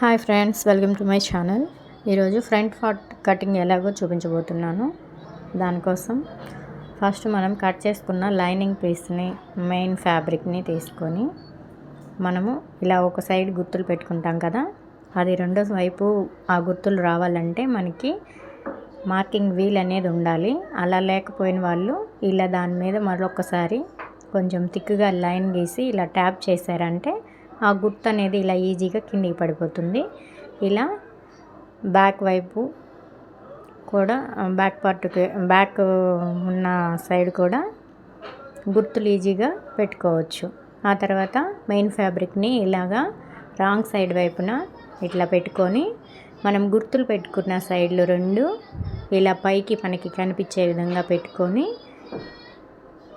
Hi friends welcome to my channel. ఈరోజు front part cutting ఎలాగో చూపించబోతున్నాను. దానికోసం ఫస్ట్ మనం కట్ చేసుకున్న లైనింగ్ పీస్ని మెయిన్ ఫ్యాబ్రిక్ని తీసుకొని మనము ఇలా ఒక సైడ్ గుర్తులు పెట్టుకుంటాం కదా అది రెండో వైపు ఆ గుర్తులు రావాలంటే మనకి మార్కింగ్ వీల్ అనేది ఉండాలి. అలా లేకపోయిన వాళ్ళు ఇలా దాని మీద మరొకసారి కొంచెం థిక్గా లైన్ గీసి ఇలా ట్యాప్ చేశారంటే ఆ గుర్తు అనేది ఇలా ఈజీగా కిందికి పడిపోతుంది. ఇలా బ్యాక్ వైపు కూడా బ్యాక్ పార్ట్కి బ్యాక్ ఉన్న సైడ్ కూడా గుర్తులు ఈజీగా పెట్టుకోవచ్చు. ఆ తర్వాత మెయిన్ ఫ్యాబ్రిక్ని ఇలాగా రాంగ్ సైడ్ వైపున ఇట్లా పెట్టుకొని మనం గుర్తులు పెట్టుకున్న సైడ్లు రెండు ఇలా పైకి మనకి కనిపించే విధంగా పెట్టుకొని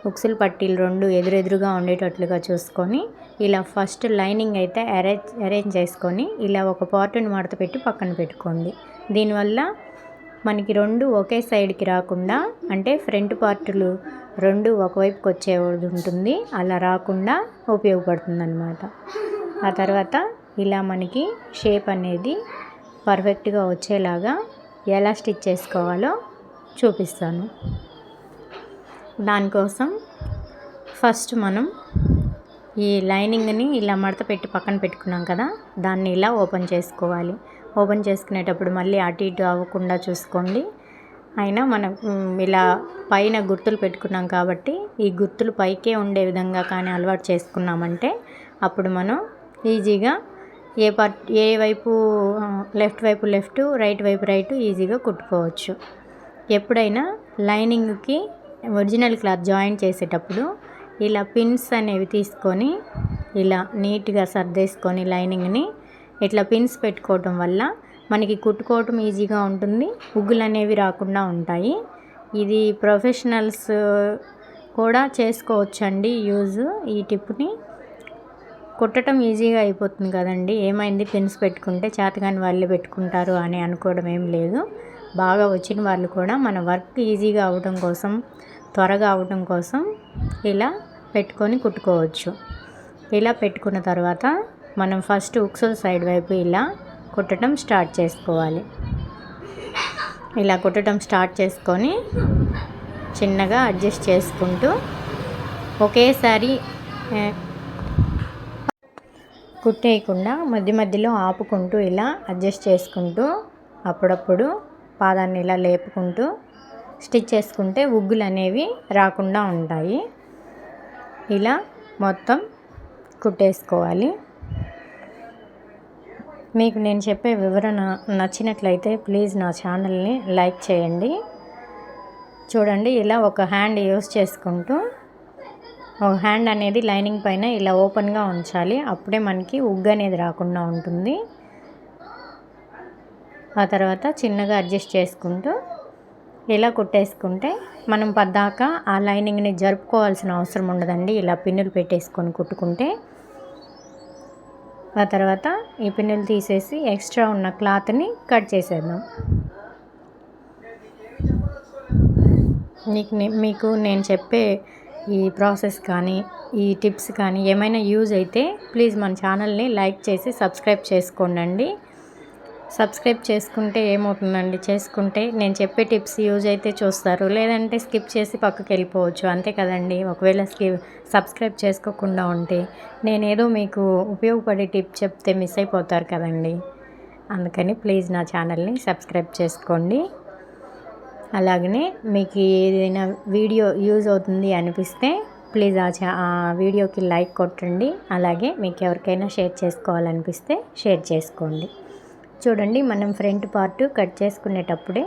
ఉక్సులు పట్టీలు రెండు ఎదురెదురుగా ఉండేటట్లుగా చూసుకొని ఇలా ఫస్ట్ లైనింగ్ అయితే అరేంజ్ అరేంజ్ చేసుకొని ఇలా ఒక పార్ట్ని మడత పెట్టి పక్కన పెట్టుకోండి. దీనివల్ల మనకి రెండు ఒకే సైడ్కి రాకుండా అంటే ఫ్రంట్ పార్టులు రెండు ఒకవైపుకి వచ్చే ఉంటుంది. అలా రాకుండా ఉపయోగపడుతుంది అనమాట ఆ తర్వాత ఇలా మనకి షేప్ అనేది పర్ఫెక్ట్గా వచ్చేలాగా ఎలా స్టిచ్ చేసుకోవాలో చూపిస్తాను. దానికోసం ఫస్ట్ మనం ఈ లైనింగ్ని ఇలా మడత పెట్టి పక్కన పెట్టుకున్నాం కదా దాన్ని ఇలా ఓపెన్ చేసుకోవాలి. ఓపెన్ చేసుకునేటప్పుడు మళ్ళీ అటు ఇటు అవ్వకుండా చూసుకోండి. అయినా మనం ఇలా పైన గుర్తులు పెట్టుకున్నాం కాబట్టి ఈ గుర్తులు పైకే ఉండే విధంగా కానీ అలవాటు చేసుకున్నామంటే అప్పుడు మనం ఈజీగా ఏ పార్ట్ ఏ వైపు లెఫ్ట్ వైపు లెఫ్ట్ రైట్ వైపు రైట్ ఈజీగా కుట్టుకోవచ్చు. ఎప్పుడైనా లైనింగ్కి ఒరిజినల్ క్లాత్ జాయిన్ చేసేటప్పుడు ఇలా పిన్స్ అనేవి తీసుకొని ఇలా నీట్గా సర్దేసుకొని లైనింగ్ని ఇట్లా పిన్స్ పెట్టుకోవటం వల్ల మనకి కుట్టుకోవటం ఈజీగా ఉంటుంది. ఉగ్గులు అనేవి రాకుండా ఉంటాయి. ఇది ప్రొఫెషనల్స్ కూడా చేసుకోవచ్చండి యూజ్. ఈ టిప్ని కుట్టడం ఈజీగా అయిపోతుంది కదండి. ఏమైంది? పిన్స్ పెట్టుకుంటే చేతగాని వాళ్ళు పెట్టుకుంటారు అని అనుకోవడం ఏం లేదు. బాగా వచ్చిన వాళ్ళు కూడా మన వర్క్ ఈజీగా అవడం కోసం త్వరగా అవడం కోసం ఇలా పెట్టుకొని కుట్టుకోవచ్చు. ఇలా పెట్టుకున్న తర్వాత మనం ఫస్ట్ ఉక్సుల సైడ్ వైపు ఇలా కుట్టడం స్టార్ట్ చేసుకోవాలి. ఇలా కుట్టడం స్టార్ట్ చేసుకొని చిన్నగా అడ్జస్ట్ చేసుకుంటూ ఒకేసారి కుట్టేయకుండా మధ్య మధ్యలో ఆపుకుంటూ ఇలా అడ్జస్ట్ చేసుకుంటూ అప్పుడప్పుడు పాదాన్ని ఇలా లేపుకుంటూ స్టిచ్ చేసుకుంటే ఉగ్గులు అనేవి రాకుండా ఉంటాయి. ఇలా మొత్తం కుట్టేసుకోవాలి. మీకు నేను చెప్పే వివరణ నచ్చినట్లయితే ప్లీజ్ నా ఛానల్ని లైక్ చేయండి. చూడండి ఇలా ఒక హ్యాండ్ యూస్ చేసుకుంటూ ఒక హ్యాండ్ అనేది లైనింగ్ పైన ఇలా ఓపెన్గా ఉంచాలి. అప్పుడే మనకి ఉగ్గు అనేది రాకుండా ఉంటుంది. ఆ తర్వాత చిన్నగా అడ్జస్ట్ చేసుకుంటూ ఇలా కుట్టేసుకుంటే మనం పద్దాక ఆ లైనింగ్ని జరుపుకోవాల్సిన అవసరం ఉండదండి. ఇలా పిన్నులు పెట్టేసుకొని కుట్టుకుంటే ఆ తర్వాత ఈ పిన్నులు తీసేసి ఎక్స్ట్రా ఉన్న క్లాత్ని కట్ చేసేద్దాం. మీకు మీకు నేను చెప్పే ఈ ప్రాసెస్ కానీ ఈ టిప్స్ కానీ ఏమైనా యూజ్ అయితే ప్లీజ్ మన ఛానల్ని లైక్ చేసి సబ్స్క్రైబ్ చేసుకోండి సబ్స్క్రైబ్ చేసుకుంటే ఏమవుతుందండి? చేసుకుంటే నేను చెప్పే టిప్స్ యూజ్ అయితే చూస్తారు. లేదంటే స్కిప్ చేసి పక్కకి వెళ్ళిపోవచ్చు. అంతే కదండి? ఒకవేళ స్కిప్ సబ్స్క్రైబ్ చేసుకోకుండా ఉంటే నేనేదో మీకు ఉపయోగపడే టిప్ చెప్తే మిస్ అయిపోతారు కదండి? అందుకని ప్లీజ్ నా ఛానల్ని సబ్స్క్రైబ్ చేసుకోండి. అలాగనే మీకు ఏదైనా వీడియో యూజ్ అవుతుంది అనిపిస్తే ప్లీజ్ ఆ చా ఆ వీడియోకి లైక్ కొట్టండి. అలాగే మీకు ఎవరికైనా షేర్ చేసుకోవాలనిపిస్తే షేర్ చేసుకోండి. చూడండి మనం ఫ్రంట్ పార్ట్ కట్ చేసుకునేటప్పుడే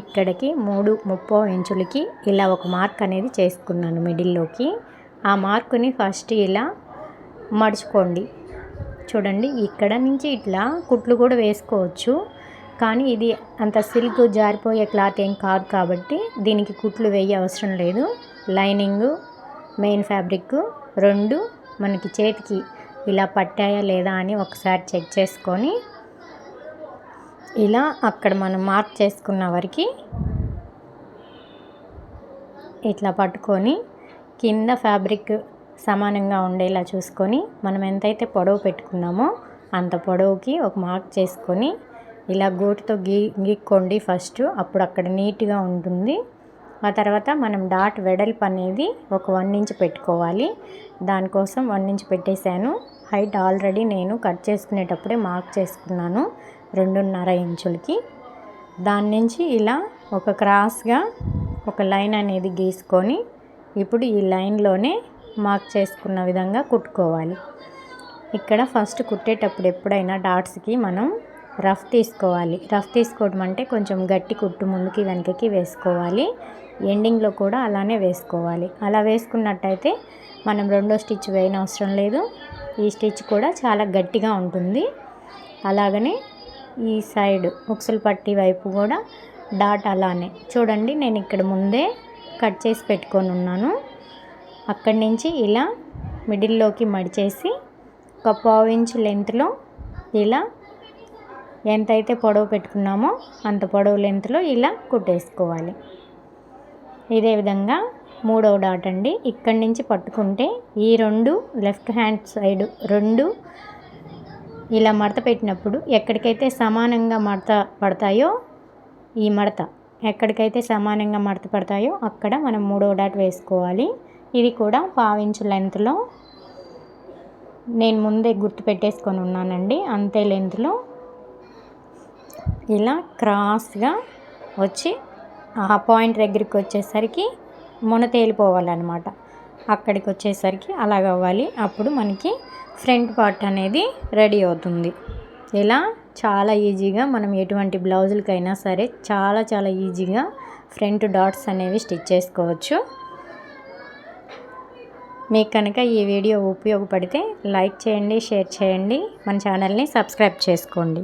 ఇక్కడికి మూడు ముప్పో ఇంచులకి ఇలా ఒక మార్క్ అనేది చేసుకున్నాను మిడిల్లోకి. ఆ మార్కుని ఫస్ట్ ఇలా మడుచుకోండి. చూడండి ఇక్కడ నుంచి ఇట్లా కుట్లు కూడా వేసుకోవచ్చు. కానీ ఇది అంత సిల్క్ జారిపోయే క్లాత్ ఏం కాదు కాబట్టి దీనికి కుట్లు వేయ అవసరం లేదు. లైనింగు మెయిన్ ఫ్యాబ్రిక్ రెండు మనకి చేతికి ఇలా పట్టాయా లేదా అని ఒకసారి చెక్ చేసుకొని ఇలా అక్కడ మనం మార్క్ చేసుకున్న వరకు ఇట్లా పట్టుకొని కింద ఫ్యాబ్రిక్ సమానంగా ఉండేలా చూసుకొని మనం ఎంతైతే పొడవు పెట్టుకున్నామో అంత పొడవుకి ఒక మార్క్ చేసుకొని ఇలా గోటుతో గీ గీక్కోండి ఫస్ట్. అప్పుడు అక్కడ నీట్గా ఉంటుంది. ఆ తర్వాత మనం డాట్ వెడల్పు అనేది ఒక వన్ ఇంచ్ పెట్టుకోవాలి. దానికోసం వన్ ఇంచ్ పెట్టేశాను. హైట్ ఆల్రెడీ నేను కట్ చేసుకునేటప్పుడే మార్క్ చేసుకున్నాను. రెండున్నర ఇంచులకి. దాని నుంచి ఇలా ఒక క్రాస్గా ఒక లైన్ అనేది గీసుకొని ఇప్పుడు ఈ లైన్లోనే మార్క్ చేసుకున్న విధంగా కుట్టుకోవాలి. ఇక్కడ ఫస్ట్ కుట్టేటప్పుడు ఎప్పుడైనా డాట్స్కి మనం రఫ్ తీసుకోవాలి. రఫ్ తీసుకోవడం అంటే కొంచెం గట్టి కుట్టు ముందుకి వెనకకి వేసుకోవాలి. ఎండింగ్లో కూడా అలానే వేసుకోవాలి. అలా వేసుకున్నట్టయితే మనం రెండో స్టిచ్ వేయనవసరం లేదు. ఈ స్టిచ్ కూడా చాలా గట్టిగా ఉంటుంది. అలాగనే ఈ సైడ్ ఉక్సులు పట్టి వైపు కూడా డాట్ అలానే. చూడండి నేను ఇక్కడ ముందే కట్ చేసి పెట్టుకొని ఉన్నాను. అక్కడి నుంచి ఇలా మిడిల్లోకి మడిచేసి ఒక పావు ఇంచ్ లెంత్లో ఇలా ఎంతైతే పొడవు పెట్టుకున్నామో అంత పొడవు లెంత్లో ఇలా కుట్టేసుకోవాలి. ఇదే విధంగా మూడవ డాట్ అండి. ఇక్కడి నుంచి పట్టుకుంటే ఈ రెండు లెఫ్ట్ హ్యాండ్ సైడ్ రెండు ఇలా మడత పెట్టినప్పుడు ఎక్కడికైతే సమానంగా మడత పడతాయో ఈ మడత ఎక్కడికైతే సమానంగా మడత పడతాయో అక్కడ మనం మూడో డాట్ వేసుకోవాలి. ఇది కూడా పావించు లెంత్లో నేను ముందే గుర్తు పెట్టేసుకొని ఉన్నానండి. అంతే లెంత్లో ఇలా క్రాస్గా వచ్చి ఆ పాయింట్ దగ్గరికి వచ్చేసరికి మొన తేలిపోవాలన్నమాట అక్కడికి వచ్చేసరికి అలాగ అవ్వాలి. అప్పుడు మనకి ఫ్రంట్ పార్ట్ అనేది రెడీ అవుతుంది. ఇలా చాలా ఈజీగా మనం ఎటువంటి బ్లౌజులకైనా సరే చాలా చాలా ఈజీగా ఫ్రంట్ డాట్స్ అనేవి స్టిచ్ చేసుకోవచ్చు. మీకు కనుక ఈ వీడియో ఉపయోగపడితే లైక్ చేయండి షేర్ చేయండి. మన ఛానల్ని సబ్స్క్రైబ్ చేసుకోండి.